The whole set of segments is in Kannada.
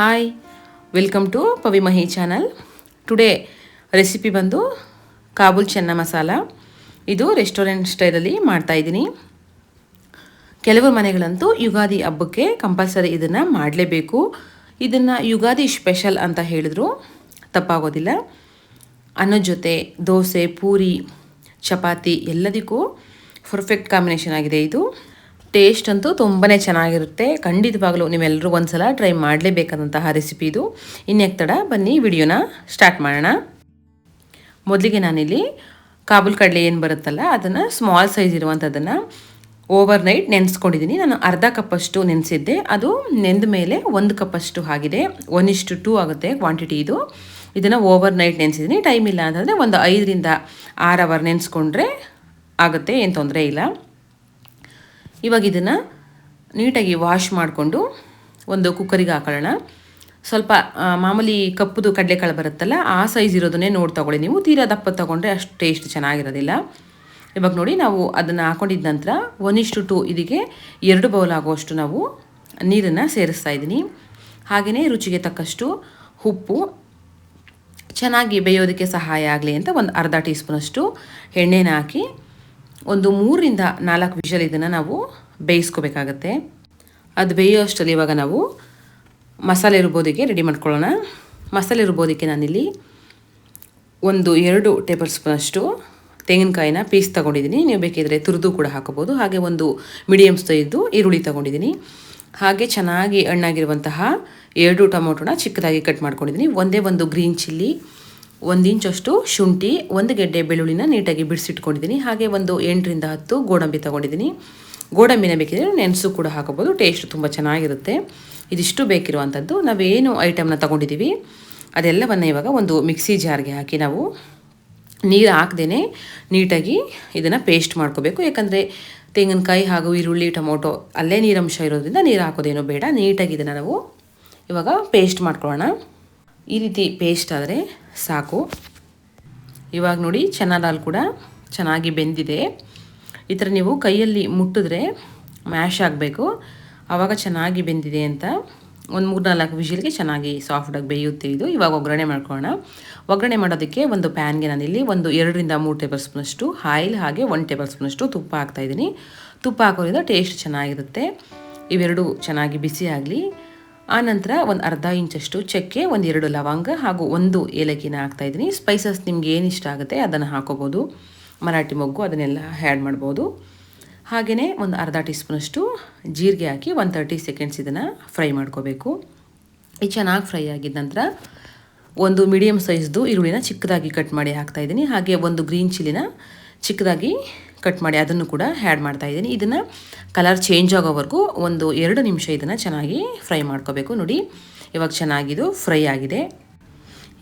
Hi welcome to Pavi Mahi channel today recipe ಬಂದು ಕಾಬೂಲ್ ಚೆನ್ನ ಮಸಾಲ ಇದು ರೆಸ್ಟೋರೆಂಟ್ ಸ್ಟೈಲಲ್ಲಿ ಮಾಡ್ತಾಯಿದ್ದೀನಿ ಕೆಲವು ಮನೆಗಳಂತೂ ಯುಗಾದಿ ಹಬ್ಬಕ್ಕೆ ಕಂಪಲ್ಸರಿ ಇದನ್ನು ಮಾಡಲೇಬೇಕು. ಇದನ್ನು ಯುಗಾದಿ ಸ್ಪೆಷಲ್ ಅಂತ ಹೇಳಿದ್ರು. ತಪ್ಪಾಗೋದಿಲ್ಲ. ಅನ್ನದ ಜೊತೆ, ದೋಸೆ, ಪೂರಿ, ಚಪಾತಿ ಎಲ್ಲದಕ್ಕೂ ಪರ್ಫೆಕ್ಟ್ ಕಾಂಬಿನೇಷನ್ ಆಗಿದೆ ಇದು. ಟೇಸ್ಟ್ ಅಂತೂ ತುಂಬಾ ಚೆನ್ನಾಗಿರುತ್ತೆ. ಖಂಡಿತವಾಗ್ಲೂ ನೀವೆಲ್ಲರೂ ಒಂದ್ಸಲ ಟ್ರೈ ಮಾಡಲೇಬೇಕಾದಂತಹ ರೆಸಿಪಿ ಇದು. ಇನ್ಯಾಕೆ ತಡ ಬನ್ನಿ ವಿಡಿಯೋನ ಸ್ಟಾರ್ಟ್ ಮಾಡೋಣ. ಮೊದಲಿಗೆ ನಾನಿಲ್ಲಿ ಕಾಬೂಲ್ ಕಡಲೆ ಏನು ಬರುತ್ತಲ್ಲ ಅದನ್ನು ಸ್ಮಾಲ್ ಸೈಜ್ ಇರುವಂಥದ್ದನ್ನು ಓವರ್ ನೈಟ್ ನೆನೆಸ್ಕೊಂಡಿದ್ದೀನಿ ನಾನು ಅರ್ಧ ಕಪ್ಪಷ್ಟು ನೆನೆಸಿದ್ದೆ. ಅದು ನೆಂದ ಮೇಲೆ ಒಂದು ಕಪ್ಪಷ್ಟು ಆಗಿದೆ. ಒನ್ ಇಷ್ಟು ಟೂ ಆಗುತ್ತೆ ಕ್ವಾಂಟಿಟಿ ಇದು. ಇದನ್ನು ಓವರ್ ನೈಟ್ ನೆನೆಸಿದ್ದೀನಿ ಟೈಮ್ ಇಲ್ಲ ಅಂತಂದರೆ ಒಂದು ಐದರಿಂದ ಆರು ಅವರ್ ನೆನೆಸ್ಕೊಂಡ್ರೆ ಆಗುತ್ತೆ, ಏನು ತೊಂದರೆ ಇಲ್ಲ. ಇವಾಗ ಇದನ್ನು ನೀಟಾಗಿ ವಾಶ್ ಮಾಡಿಕೊಂಡು ಒಂದು ಕುಕ್ಕರಿಗೆ ಹಾಕೊಳ್ಳೋಣ. ಸ್ವಲ್ಪ ಮಾಮೂಲಿ ಕಪ್ಪುದು ಕಡಲೆಕಾಳು ಬರುತ್ತಲ್ಲ, ಆ ಸೈಜ್ ಇರೋದನ್ನೇ ನೋಡಿ ತಗೊಳ್ಳಿ ನೀವು. ತೀರಾ ದಪ್ಪ ತಗೊಂಡ್ರೆ ಅಷ್ಟು ಟೇಸ್ಟ್ ಚೆನ್ನಾಗಿರೋದಿಲ್ಲ. ಇವಾಗ ನೋಡಿ ನಾವು ಅದನ್ನು ಹಾಕೊಂಡಿದ ನಂತರ ಒನ್ ಇಷ್ಟು ಟು ಇದಕ್ಕೆ ಎರಡು ಬೌಲ್ ಆಗುವಷ್ಟು ನಾವು ನೀರನ್ನು ಸೇರಿಸ್ತಾ ಇದ್ದೀನಿ. ಹಾಗೆಯೇ ರುಚಿಗೆ ತಕ್ಕಷ್ಟು ಉಪ್ಪು. ಚೆನ್ನಾಗಿ ಬೇಯೋದಕ್ಕೆ ಸಹಾಯ ಆಗಲಿ ಅಂತ ಒಂದು ಅರ್ಧ ಟೀ ಸ್ಪೂನಷ್ಟು ಎಣ್ಣೆನ ಹಾಕಿ ಒಂದು ಮೂರರಿಂದ ನಾಲ್ಕು ವಿಷಲ್ ಇದನ್ನು ನಾವು ಬೇಯಿಸ್ಕೋಬೇಕಾಗತ್ತೆ. ಅದು ಬೇಯೋ ಅಷ್ಟರಲ್ಲಿ ಇವಾಗ ನಾವು ಮಸಾಲೆ ರುಬ್ಬೋದಕ್ಕೆ ರೆಡಿ ಮಾಡ್ಕೊಳ್ಳೋಣ. ಮಸಾಲೆ ರುಬ್ಬೋದಕ್ಕೆ ನಾನಿಲ್ಲಿ ಒಂದು ಎರಡು ಟೇಬಲ್ ಸ್ಪೂನಷ್ಟು ತೆಂಗಿನಕಾಯಿನ ಪೀಸ್ ತೊಗೊಂಡಿದ್ದೀನಿ. ನೀವು ಬೇಕಿದ್ರೆ ತುರಿದು ಕೂಡ ಹಾಕೋಬೋದು ಹಾಗೆ ಒಂದು ಮೀಡಿಯಮ್ ಸೈಜು ಈರುಳ್ಳಿ ತೊಗೊಂಡಿದ್ದೀನಿ. ಹಾಗೆ ಚೆನ್ನಾಗಿ ಹಣ್ಣಾಗಿರುವಂತಹ ಎರಡು ಟೊಮೊಟೊನ ಚಿಕ್ಕದಾಗಿ ಕಟ್ ಮಾಡ್ಕೊಂಡಿದ್ದೀನಿ. ಒಂದೇ ಒಂದು ಗ್ರೀನ್ ಚಿಲ್ಲಿ ಒಂದು ಇಂಚಷ್ಟು ಶುಂಠಿ, ಒಂದು ಗೆಡ್ಡೆ ಬೆಳ್ಳುಳ್ಳಿನ ನೀಟಾಗಿ ಬಿಡಿಸಿಟ್ಕೊಂಡಿದ್ದೀನಿ ಹಾಗೆ ಒಂದು ಎಂಟರಿಂದ ಹತ್ತು ಗೋಡಂಬಿ ತೊಗೊಂಡಿದ್ದೀನಿ ಗೋಡಂಬಿನ ಬೇಕಿದ್ರೆ ನೆನೆಸು ಕೂಡ ಹಾಕೋಬೋದು ಟೇಸ್ಟ್ ತುಂಬ ಚೆನ್ನಾಗಿರುತ್ತೆ. ಇದಿಷ್ಟು ಬೇಕಿರುವಂಥದ್ದು ನಾವೇನು ಐಟಮ್ನ ತೊಗೊಂಡಿದ್ದೀವಿ ಅದೆಲ್ಲವನ್ನು ಇವಾಗ ಒಂದು ಮಿಕ್ಸಿ ಜಾರ್ಗೆ ಹಾಕಿ ನಾವು ನೀರು ಹಾಕ್ದೇ ನೀಟಾಗಿ ಇದನ್ನು ಪೇಸ್ಟ್ ಮಾಡ್ಕೋಬೇಕು. ಯಾಕಂದರೆ ತೆಂಗಿನಕಾಯಿ ಹಾಗೂ ಈರುಳ್ಳಿ, ಟೊಮೊಟೊ ಅಲ್ಲೇ ನೀರಂಶ ಇರೋದ್ರಿಂದ ನೀರು ಹಾಕೋದೇನೋ ಬೇಡ. ನೀಟಾಗಿ ಇದನ್ನು ನಾವು ಇವಾಗ ಪೇಸ್ಟ್ ಮಾಡ್ಕೊಳ್ಳೋಣ. ಈ ರೀತಿ ಪೇಸ್ಟ್ ಆದರೆ ಸಾಕು. ಇವಾಗ ನೋಡಿ ಚೆನ್ನ ದಾಲ್ ಕೂಡ ಚೆನ್ನಾಗಿ ಬೆಂದಿದೆ. ಈ ಥರ ನೀವು ಕೈಯಲ್ಲಿ ಮುಟ್ಟಿದ್ರೆ ಮ್ಯಾಶ್ ಆಗಬೇಕು. ಆವಾಗ ಚೆನ್ನಾಗಿ ಬೆಂದಿದೆ ಅಂತ ಒಂದು ಮೂರು ನಾಲ್ಕು ವಿಷಿಲ್ಗೆ ಚೆನ್ನಾಗಿ ಸಾಫ್ಟಾಗಿ ಬೇಯುತ್ತೆ ಇದು. ಇವಾಗ ಒಗ್ಗರಣೆ ಮಾಡ್ಕೊಳ್ಳೋಣ. ಒಗ್ಗರಣೆ ಮಾಡೋದಕ್ಕೆ ಒಂದು ಪ್ಯಾನ್ಗೆ ನಾನಿಲ್ಲಿ ಒಂದು ಎರಡರಿಂದ ಮೂರು ಟೇಬಲ್ ಸ್ಪೂನಷ್ಟು ಆಯಿಲ್ ಹಾಗೆ ಒಂದು ಟೇಬಲ್ ಸ್ಪೂನಷ್ಟು ತುಪ್ಪ ಹಾಕ್ತಾಯಿದ್ದೀನಿ ತುಪ್ಪ ಹಾಕೋದ್ರಿಂದ ಟೇಸ್ಟ್ ಚೆನ್ನಾಗಿರುತ್ತೆ. ಇವೆರಡು ಚೆನ್ನಾಗಿ ಬಿಸಿ ಆಗಲಿ. ಆನಂತರ ಒಂದು ಅರ್ಧ ಇಂಚಷ್ಟು ಚಕ್ಕೆ, ಒಂದು ಎರಡು ಲವಂಗ ಹಾಗೂ ಒಂದು ಏಲಕ್ಕಿನ ಹಾಕ್ತಾಯಿದ್ದೀನಿ ಸ್ಪೈಸಸ್ ನಿಮ್ಗೆ ಏನು ಇಷ್ಟ ಆಗುತ್ತೆ ಅದನ್ನು ಹಾಕೋಬೋದು. ಮರಾಠಿ ಮೊಗ್ಗು ಅದನ್ನೆಲ್ಲ ಆ್ಯಡ್ ಮಾಡ್ಬೋದು. ಹಾಗೆಯೇ ಒಂದು ಅರ್ಧ ಟೀ ಸ್ಪೂನಷ್ಟು ಜೀರಿಗೆ ಹಾಕಿ ಒಂದು ತರ್ಟಿ ಸೆಕೆಂಡ್ಸ್ ಇದನ್ನು ಫ್ರೈ ಮಾಡ್ಕೋಬೇಕು. ಇದು ಚೆನ್ನಾಗಿ ಫ್ರೈ ಆಗಿದ ನಂತರ ಒಂದು ಮೀಡಿಯಮ್ ಸೈಜ್ದು ಈರುಳ್ಳಿನ ಚಿಕ್ಕದಾಗಿ ಕಟ್ ಮಾಡಿ ಹಾಕ್ತಾಯಿದ್ದೀನಿ ಹಾಗೆ ಒಂದು ಗ್ರೀನ್ ಚಿಲ್ಲಿನ ಚಿಕ್ಕದಾಗಿ ಕಟ್ ಮಾಡಿ ಅದನ್ನು ಕೂಡ ಆ್ಯಡ್ ಮಾಡ್ತಾಯಿದ್ದೀನಿ ಇದನ್ನು ಕಲರ್ ಚೇಂಜ್ ಆಗೋವರೆಗೂ ಒಂದು ಎರಡು ನಿಮಿಷ ಇದನ್ನು ಚೆನ್ನಾಗಿ ಫ್ರೈ ಮಾಡ್ಕೋಬೇಕು. ನೋಡಿ, ಇವಾಗ ಚೆನ್ನಾಗಿದು ಫ್ರೈ ಆಗಿದೆ.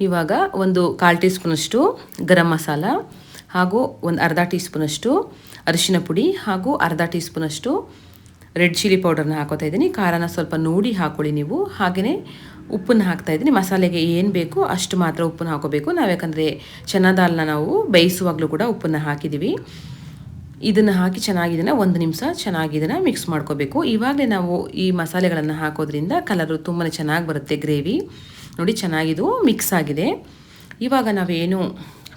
ಇವಾಗ ಒಂದು ಕಾಲು ಟೀ ಸ್ಪೂನಷ್ಟು ಗರಂ ಮಸಾಲ ಹಾಗೂ ಒಂದು ಅರ್ಧ ಟೀ ಸ್ಪೂನಷ್ಟು ಅರಿಶಿನ ಪುಡಿ ಹಾಗೂ ಅರ್ಧ ಟೀ ಸ್ಪೂನಷ್ಟು ರೆಡ್ ಚಿಲ್ಲಿ ಪೌಡರ್ನ ಹಾಕೋತಾ ಇದ್ದೀನಿ. ಖಾರನ ಸ್ವಲ್ಪ ನೋಡಿ ಹಾಕೊಳ್ಳಿ ನೀವು. ಹಾಗೆಯೇ ಉಪ್ಪನ್ನು ಹಾಕ್ತಾ ಇದ್ದೀನಿ. ಮಸಾಲೆಗೆ ಏನು ಬೇಕೋ ಅಷ್ಟು ಮಾತ್ರ ಉಪ್ಪನ್ನು ಹಾಕೋಬೇಕು. ನಾವು ಯಾಕಂದರೆ ಚೆನ್ನ ದಾಲ್ನ ನಾವು ಬೇಯಿಸುವಾಗಲೂ ಕೂಡ ಉಪ್ಪನ್ನು ಹಾಕಿದ್ದೀವಿ ಇದನ್ನು ಹಾಕಿ ಚೆನ್ನಾಗಿ ಇದನ್ನು ಒಂದು ನಿಮಿಷ ಚೆನ್ನಾಗಿ ಇದನ್ನು ಮಿಕ್ಸ್ ಮಾಡ್ಕೋಬೇಕು. ಇವಾಗಲೇ ನಾವು ಈ ಮಸಾಲೆಗಳನ್ನು ಹಾಕೋದ್ರಿಂದ ಕಲರು ತುಂಬಾ ಚೆನ್ನಾಗಿ ಬರುತ್ತೆ ಗ್ರೇವಿ ನೋಡಿ ಚೆನ್ನಾಗಿದು ಮಿಕ್ಸ್ ಆಗಿದೆ. ಇವಾಗ ನಾವೇನು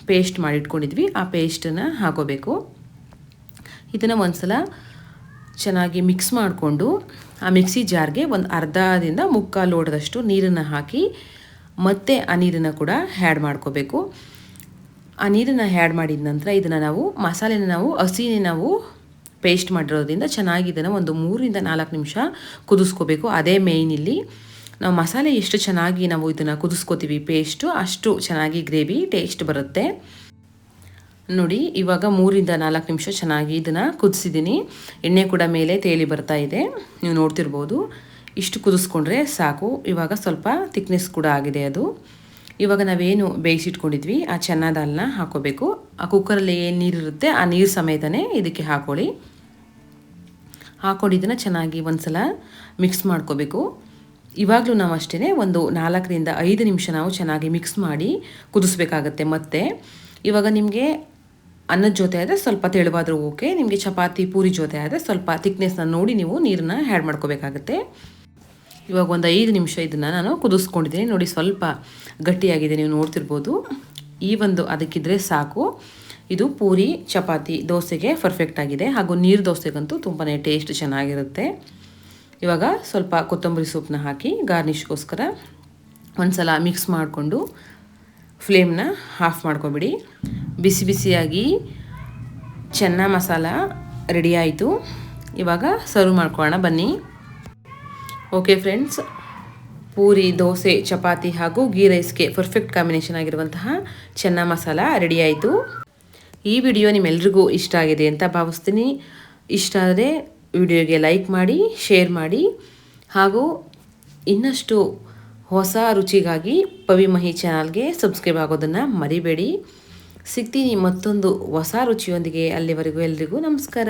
ಪೇಸ್ಟ್ ಮಾಡಿಟ್ಕೊಂಡಿದ್ವಿ, ಆ ಪೇಸ್ಟನ್ನು ಹಾಕೋಬೇಕು. ಇದನ್ನು ಒಂದ್ಸಲ ಚೆನ್ನಾಗಿ ಮಿಕ್ಸ್ ಮಾಡಿಕೊಂಡು, ಆ ಮಿಕ್ಸಿ ಜಾರ್ಗೆ ಒಂದು ಅರ್ಧದಿಂದ ಮುಕ್ಕಾಲು ಲೋಟದಷ್ಟು ನೀರನ್ನು ಹಾಕಿ, ಮತ್ತೆ ಆ ನೀರನ್ನು ಕೂಡ ಹ್ಯಾಡ್ ಮಾಡ್ಕೋಬೇಕು. ಆ ನೀರನ್ನು ಆ್ಯಡ್ ಮಾಡಿದ ನಂತರ ಇದನ್ನು ನಾವು ಮಸಾಲೆನ ನಾವು, ಹಸಿನೇ ನಾವು ಪೇಸ್ಟ್ ಮಾಡಿರೋದ್ರಿಂದ ಚೆನ್ನಾಗಿ ಇದನ್ನು ಒಂದು ಮೂರಿಂದ ನಾಲ್ಕು ನಿಮಿಷ ಕುದಿಸ್ಕೋಬೇಕು. ಅದೇ ಮೇಯ್ನ್ ಇಲ್ಲಿ. ನಾವು ಮಸಾಲೆ ಎಷ್ಟು ಚೆನ್ನಾಗಿ ನಾವು ಇದನ್ನು ಕುದಿಸ್ಕೋತೀವಿ ಪೇಸ್ಟು ಅಷ್ಟು ಚೆನ್ನಾಗಿ ಗ್ರೇವಿ ಟೇಸ್ಟ್ ಬರುತ್ತೆ. ನೋಡಿ, ಇವಾಗ ಮೂರಿಂದ ನಾಲ್ಕು ನಿಮಿಷ ಚೆನ್ನಾಗಿ ಇದನ್ನು ಕುದಿಸಿದ್ದೀನಿ. ಎಣ್ಣೆ ಕೂಡ ಮೇಲೆ ತೇಲಿ ಬರ್ತಾ ಇದೆ. ನೀವು ನೋಡ್ತಿರ್ಬೋದು. ಇಷ್ಟು ಕುದಿಸ್ಕೊಂಡ್ರೆ ಸಾಕು. ಇವಾಗ ಸ್ವಲ್ಪ ತಿಕ್ನೆಸ್ ಕೂಡ ಆಗಿದೆ ಅದು. ಇವಾಗ ನಾವೇನು ಬೇಯಿಸಿಟ್ಕೊಂಡಿದ್ವಿ, ಆ ಚೆನ್ನ ದಾಲ್ನ ಹಾಕೋಬೇಕು. ಆ ಕುಕ್ಕರಲ್ಲಿ ಏನು ನೀರಿರುತ್ತೆ ಆ ನೀರು ಸಮೇತನೇ ಇದಕ್ಕೆ ಹಾಕೊಳ್ಳಿ. ಹಾಕೊಂಡು ಚೆನ್ನಾಗಿ ಚೆನ್ನಾಗಿ ಒಂದ್ಸಲ ಮಿಕ್ಸ್ ಮಾಡ್ಕೋಬೇಕು. ಇವಾಗಲೂ ನಾವು ಅಷ್ಟೇ ಒಂದು ನಾಲ್ಕರಿಂದ ಐದು ನಿಮಿಷ ನಾವು ಚೆನ್ನಾಗಿ ಮಿಕ್ಸ್ ಮಾಡಿ ಕುದಿಸ್ಬೇಕಾಗತ್ತೆ ಮತ್ತೆ. ಇವಾಗ ನಿಮಗೆ ಅನ್ನದ ಜೊತೆ ಆದರೆ ಸ್ವಲ್ಪ ತೆಳುವಾದರೂ ಓಕೆ, ನಿಮಗೆ ಚಪಾತಿ ಪೂರಿ ಜೊತೆ ಆದರೆ ಸ್ವಲ್ಪ ತಿಕ್ನೆಸ್ನ ನೋಡಿ ನೀವು ನೀರನ್ನ ಆ್ಯಡ್ ಮಾಡ್ಕೋಬೇಕಾಗತ್ತೆ. ಇವಾಗ ಒಂದು ಐದು ನಿಮಿಷ ಇದನ್ನು ನಾನು ಕುದಿಸ್ಕೊಂಡಿದ್ದೀನಿ. ನೋಡಿ, ಸ್ವಲ್ಪ ಗಟ್ಟಿಯಾಗಿದೆ, ನೀವು ನೋಡ್ತಿರ್ಬೋದು. ಈ ಒಂದು ಅದಕ್ಕಿದ್ರೆ ಸಾಕು. ಇದು ಪೂರಿ, ಚಪಾತಿ, ದೋಸೆಗೆ ಪರ್ಫೆಕ್ಟ್ ಆಗಿದೆ. ಹಾಗೂ ನೀರು ದೋಸೆಗಂತೂ ತುಂಬಾ ಟೇಸ್ಟ್ ಚೆನ್ನಾಗಿರುತ್ತೆ. ಇವಾಗ ಸ್ವಲ್ಪ ಕೊತ್ತಂಬರಿ ಸೊಪ್ಪನ್ನ ಹಾಕಿ, ಗಾರ್ನಿಷ್ಗೋಸ್ಕರ ಒಂದು ಸಲ ಮಿಕ್ಸ್ ಮಾಡಿಕೊಂಡು ಫ್ಲೇಮ್ನ ಆಫ್ ಮಾಡ್ಕೊಬಿಡಿ. ಬಿಸಿ ಬಿಸಿಯಾಗಿ ಚೆನ್ನ ಮಸಾಲ ರೆಡಿ ಆಯಿತು. ಇವಾಗ ಸರ್ವ್ ಮಾಡ್ಕೊಳ್ಳೋಣ. ಬನ್ನಿ. ಓಕೆ ಫ್ರೆಂಡ್ಸ್ ಪೂರಿ, ದೋಸೆ, ಚಪಾತಿ ಹಾಗೂ ಗೀ ರೈಸ್ಗೆ ಪರ್ಫೆಕ್ಟ್ ಕಾಂಬಿನೇಷನ್ ಆಗಿರುವಂತಹ ಚೆನ್ನ ಮಸಾಲ ರೆಡಿ ಆಯಿತು. ಈ ವಿಡಿಯೋ ನಿಮ್ಮೆಲ್ರಿಗೂ ಇಷ್ಟ ಆಗಿದೆ ಅಂತ ಭಾವಿಸ್ತೀನಿ. ಇಷ್ಟ ಆದರೆ ವಿಡಿಯೋಗೆ ಲೈಕ್ ಮಾಡಿ ಶೇರ್ ಮಾಡಿ ಹಾಗೂ ಇನ್ನಷ್ಟು ಹೊಸ ರುಚಿಗಾಗಿ ಪವಿಮಹಿ ಚಾನಲ್ಗೆ ಸಬ್ಸ್ಕ್ರೈಬ್ ಆಗೋದನ್ನು ಮರಿಬೇಡಿ. ಸಿಗ್ತೀನಿ ಮತ್ತೊಂದು ಹೊಸ ರುಚಿಯೊಂದಿಗೆ ಅಲ್ಲಿವರೆಗೂ ಎಲ್ರಿಗೂ ನಮಸ್ಕಾರ.